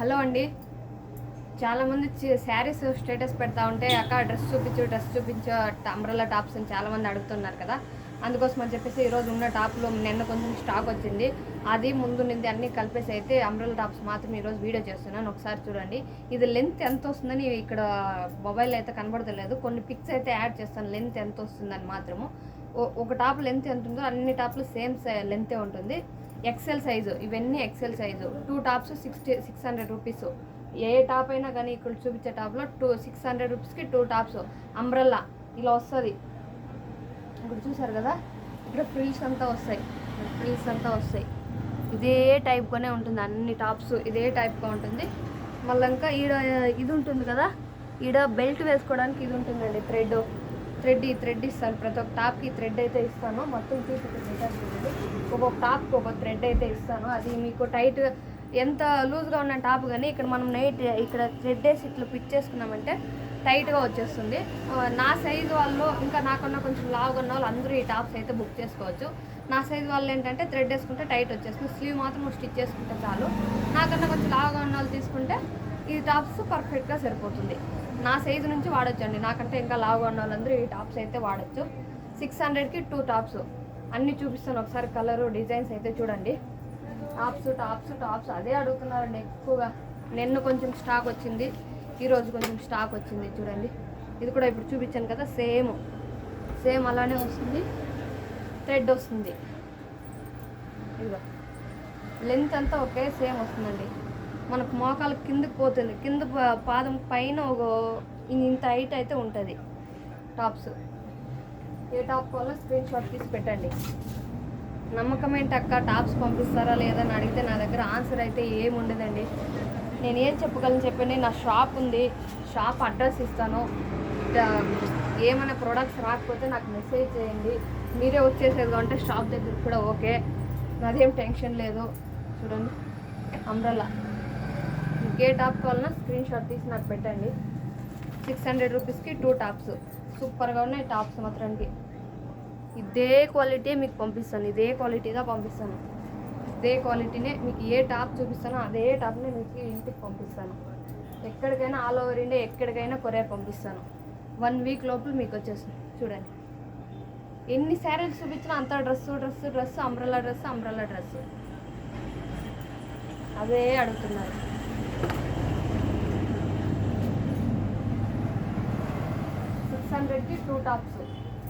Hello అండి. చాలామంది saris status పెడతా ఉంటే అక్క డ్రెస్ చూపించు డ్రెస్ చూపించు అంబ్రల్లా టాప్స్ అని చాలామంది అడుగుతున్నారు కదా. అందుకోసం అని చెప్పేసి ఈరోజు ఉన్న టాప్లో నిన్న కొంచెం స్టాక్ వచ్చింది. అది ముందు నింది అన్నీ కలిపేసి అయితే అంబ్రెల్లా టాప్స్ మాత్రం ఈరోజు వీడియో చేస్తున్నాను. ఒకసారి చూడండి. ఇది లెంత్ ఎంత వస్తుందని ఇక్కడ మొబైల్ అయితే కనబడతలేదు. కొన్ని పిక్స్ అయితే యాడ్ చేస్తాను. లెంత్ ఎంత వస్తుందని మాత్రము. ఓ- ఒక టాప్ లెంత్ ఎంత ఉందో అన్ని టాప్లు సేమ్ లెంతే ఉంటుంది. ఎక్సెల్ సైజు ఇవన్నీ XL size two tops sixty six hundred rupees ఏ టాప్ అయినా కానీ ఇక్కడ చూపించే టాప్లో టూ సిక్స్ హండ్రెడ్ రూపీస్కి టూ టాప్స్ అంబ్రల్లా ఇలా వస్తుంది. ఇక్కడ చూసారు కదా? ఇక్కడ ఫ్రిల్స్ అంతా వస్తాయి. ఫ్రిల్స్ అంతా వస్తాయి. ఇదే టైప్గానే ఉంటుంది అన్ని టాప్స్ ఇదే టైప్గా ఉంటుంది. మళ్ళీ ఇంకా ఈడ ఇది ఉంటుంది కదా? ఈడ బెల్ట్ వేసుకోవడానికి ఇది ఉంటుందండి థ్రెడ్ థ్రెడ్ ఈ థ్రెడ్ ఇస్తాను. ప్రతి ఒక్క టాప్కి థ్రెడ్ అయితే ఇస్తాను. మొత్తం చూపించండి ఒక్కొక్క టాప్కి ఒక్కొక్క థ్రెడ్ అయితే ఇస్తాను. అది మీకు టైట్ ఎంత లూజ్గా ఉన్న టాప్ కానీ ఇక్కడ మనం నైట్ ఇక్కడ థ్రెడ్ వేసి ఇట్లా పిచ్ చేసుకున్నామంటే టైట్గా వచ్చేస్తుంది. నా సైజు వాళ్ళు ఇంకా నాకన్నా కొంచెం లావుగా ఉన్న వాళ్ళు అందరూ ఈ టాప్స్ అయితే బుక్ చేసుకోవచ్చు. నా సైజు వాళ్ళు ఏంటంటే థ్రెడ్ వేసుకుంటే టైట్ వచ్చేస్తుంది. స్లీవ్ మాత్రం స్టిచ్ చేసుకుంటే చాలు. నాకన్నా కొంచెం లావుగా ఉన్న వాళ్ళు తీసుకుంటే ఈ టాప్స్ పర్ఫెక్ట్గా సరిపోతుంది. నా సైజు నుంచి వాడొచ్చండి. నాకంటే ఇంకా లావుగా ఉన్న వాళ్ళందరూ ఈ టాప్స్ అయితే వాడచ్చు. సిక్స్ హండ్రెడ్కి టూ టాప్స్. అన్నీ చూపిస్తాను ఒకసారి కలరు డిజైన్స్ అయితే చూడండి. Tops tops tops. అదే అడుగుతున్నారండి ఎక్కువగా. నిన్న కొంచెం స్టాక్ వచ్చింది. ఈరోజు కొంచెం స్టాక్ వచ్చింది చూడండి. ఇది కూడా ఇప్పుడు చూపించాను కదా సేమ్. సేమ్ అలానే వస్తుంది. థ్రెడ్ వస్తుంది. ఇదిగో. లెంత్ అంతా ఒకే సేమ్ వస్తుందండి. మనకు మోకాలు కిందకి పోతుంది. కింద పాదం పైన ఒక ఇంత హైట్ అయితే ఉంటుంది. టాప్స్. ఏ టాప్ కావాలో స్క్రీన్ షాట్ తీసి పెట్టండి. నమ్మకం ఏంటి అక్క? టాప్స్ పంపిస్తారా లేదా అని అడిగితే నా దగ్గర ఆన్సర్ అయితే ఏముండదండి. నేను ఏం చెప్పగలను చెప్పండి? నా షాప్ ఉంది. షాప్ అడ్రస్ ఇస్తాను. ఏమైనా ప్రొడక్ట్స్ రాకపోతే నాకు మెసేజ్ చేయండి. మీరే వచ్చేసేది అంటే షాప్ దగ్గర కూడా ఓకే. నాదేం టెన్షన్ లేదు. చూడండి. అంబ్రల్లా. ఏ టాప్ కావాలన్నా స్క్రీన్ షాట్ తీసి నాకు పెట్టండి. సిక్స్ హండ్రెడ్ రూపీస్కి టూ టాప్స్. సూపర్గా ఉన్నాయి టాప్స్ మాత్రానికి. ఇదే క్వాలిటీ మీకు పంపిస్తాను. ఇదే క్వాలిటీగా పంపిస్తాను. ఇదే క్వాలిటీనే మీకు ఏ టాప్ చూపిస్తానో అదే టాప్నే మీకు ఇంటికి పంపిస్తాను. ఎక్కడికైనా ఆల్ ఓవర్ ఇండియా ఎక్కడికైనా కొరియర్ పంపిస్తాను. వన్ వీక్ లోపల మీకు వచ్చేస్తుంది. చూడండి. ఎన్ని శారీస్ చూపించినా అంత dress dress dress umbrella dress umbrella dress. అదే అడుగుతున్నారు సిక్స్ హండ్రెడ్కి టూ టాప్స్.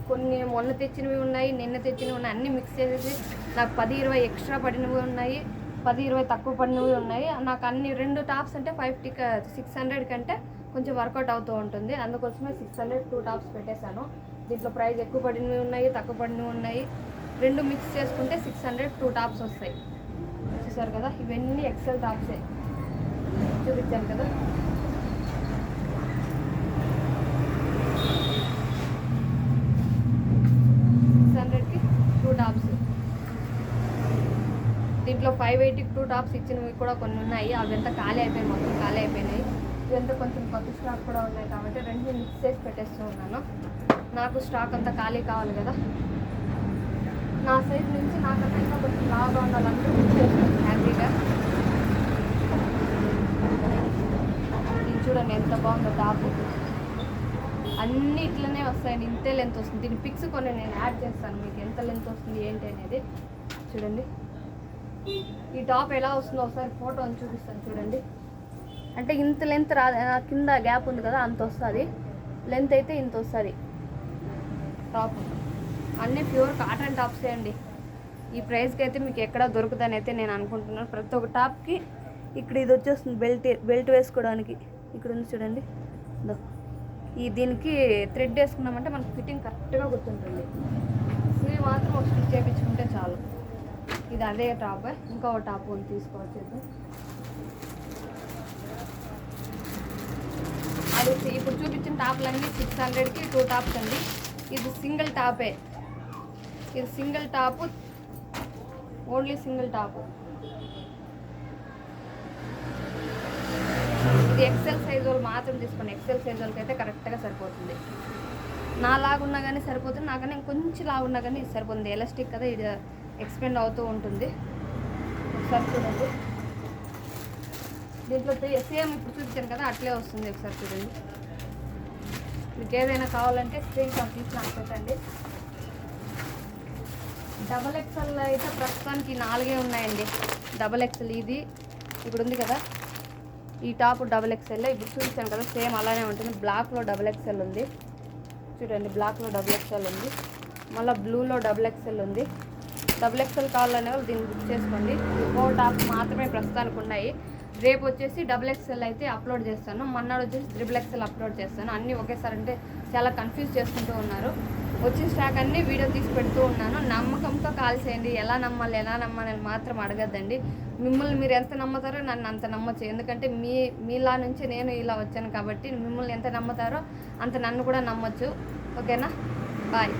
కొన్ని మొన్న తెచ్చినవి ఉన్నాయి నిన్న తెచ్చినవి ఉన్నాయి అన్నీ మిక్స్ చేసేసి నాకు పది ఇరవై ఎక్స్ట్రా పడినవి ఉన్నాయి పది ఇరవై తక్కువ పడినవి ఉన్నాయి. నాకు అన్ని రెండు టాప్స్ అంటే ఫైవ్ టిక సిక్స్ హండ్రెడ్ కంటే కొంచెం వర్కౌట్ అవుతూ ఉంటుంది. అందుకోసమే సిక్స్ హండ్రెడ్ టూ టాప్స్ పెట్టేశాను. దీంట్లో ప్రైస్ ఎక్కువ పడినవి ఉన్నాయి తక్కువ పడినవి ఉన్నాయి. రెండు మిక్స్ చేసుకుంటే సిక్స్ హండ్రెడ్ టూ టాప్స్ వస్తాయి. చూసారు కదా? ఇవన్నీ ఎక్సెల్ టాప్సే. చూపించాను కదా సిక్స్ హండ్రెడ్కి టూ టాప్స్ దీంట్లో ఫైవ్ ఎయిటీ టూ టాప్స్ ఇచ్చినవి కూడా కొన్ని ఉన్నాయి. అవంతా ఖాళీ అయిపోయాయి మొత్తం ఖాళీ అయిపోయినాయి. ఇవంతా కొంచెం కొత్త స్టాక్ కూడా ఉన్నాయి కాబట్టి రెండు మిక్స్ చేసి పెట్టేస్తూ ఉన్నాను. నాకు స్టాక్ అంతా ఖాళీ కావాలి కదా. నా సైజ్ నుంచి నాకంటే ఇంకా కొంచెం లాగా ఉండాలంటే మిక్స్ చేస్తాను హ్యాపీగా. ఇది చూడండి ఎంత బాగుందో టాప్ అన్నీ ఇట్లనే వస్తాయి. ఇంతే లెంత్ వస్తుంది. దీని పిక్స్ కొన్ని నేను యాడ్ చేస్తాను. మీకు ఎంత లెంత్ వస్తుంది ఏంటి అనేది చూడండి. ఈ టాప్ ఎలా వస్తుందో ఒకసారి ఫోటో అని చూపిస్తాను చూడండి. అంటే ఇంత లెంత్ రా కింద గ్యాప్ ఉంది కదా అంత వస్తుంది. లెంత్ అయితే ఇంత వస్తుంది. టాప్ అన్నీ ప్యూర్ కాటన్ టాప్సే అండి. ఈ ప్రైస్కి అయితే మీకు ఎక్కడ దొరుకుదని అయితే నేను అనుకుంటున్నాను. ప్రతి ఒక్క టాప్కి ఇక్కడ ఇది వచ్చేస్తుంది బెల్ట్ బెల్ట్ వేసుకోవడానికి. ఇక్కడ ఉంది చూడండి. ఈ దీనికి థ్రెడ్ వేసుకున్నామంటే మనకు ఫిట్టింగ్ కరెక్ట్గా గుర్తుంటుంది. స్లీవ్ మాత్రం ఒక స్టిచ్ చేయించుకుంటే చాలు. ఇది అదే టాప్ ఇంకో టాప్ ఉంది తీసుకోవచ్చు అది ఇప్పుడు చూపించిన టాప్లన్నీ సిక్స్ హండ్రెడ్కి టూ టాప్స్ అండి. ఇది సింగిల్ టాపే. ఇది single top only single top. ఇది ఎక్సెల్ సైజ్ వాళ్ళు మాత్రం తీసుకోండి. ఎక్సెల్ సైజ్ వాళ్ళకి అయితే కరెక్ట్గా సరిపోతుంది. నా లాగున్నా కానీ సరిపోతుంది. నాకన్నా లాగా లాగున్నా కానీ ఇది సరిపోతుంది. ఎలాస్టిక్ కదా ఇది ఎక్స్పెండ్ అవుతూ ఉంటుంది. ఒకసారి చూడండి. దీంట్లో సేమ్ ఇప్పుడు చూపించాను కదా అట్లే వస్తుంది ఒకసారి చూడండి. మీకు ఏదైనా కావాలంటే స్క్రీన్ షాట్ తీసి నాకు పెట్టండి. డబల్ ఎక్స్ఎల్ అయితే ప్రస్తుతానికి నాలుగే ఉన్నాయండి. డబల్ ఎక్స్ఎల్ ఇది ఇప్పుడు ఉంది కదా. ఈ టాప్ డబల్ ఎక్స్ఎల్ ఇప్పుడు చూపించాను కదా సేమ్ అలానే ఉంటుంది. బ్లాక్లో డబల్ ఎక్స్ఎల్ ఉంది. చూడండి బ్లాక్లో డబుల్ ఎక్స్ఎల్ ఉంది. మళ్ళీ బ్లూలో డబల్ ఎక్స్ఎల్ ఉంది. డబుల్ ఎక్స్ఎల్ కావాలనే వాళ్ళు దీన్ని బుక్ చేసుకోండి. ఫోర్ టాప్ మాత్రమే ప్రస్తుతానికి ఉన్నాయి. రేపు వచ్చేసి డబుల్ ఎక్స్ఎల్ అయితే అప్లోడ్ చేస్తాను. మన్నాడు వచ్చేసి త్రిబుల్ ఎక్స్ఎల్ అప్లోడ్ చేస్తాను. అన్నీ ఒకేసారి అంటే చాలా కన్ఫ్యూజ్ చేసుకుంటూ ఉన్నారు. వచ్చిన స్టాక్ అన్ని వీడియో తీసి పెడుతూ ఉన్నాను. నమ్మకంతో కాల్ చేయండి. ఎలా నమ్మాలి ఎలా నమ్మాలి అని మాత్రం అడగద్దండి. మిమ్మల్ని మీరు ఎంత నమ్ముతారో నన్ను అంత నమ్మచ్చు. ఎందుకంటే మీ మీలా నుంచి నేను ఇలా వచ్చాను కాబట్టి మిమ్మల్ని ఎంత నమ్ముతారో అంత నన్ను కూడా నమ్మచ్చు. ఓకేనా? బాయ్.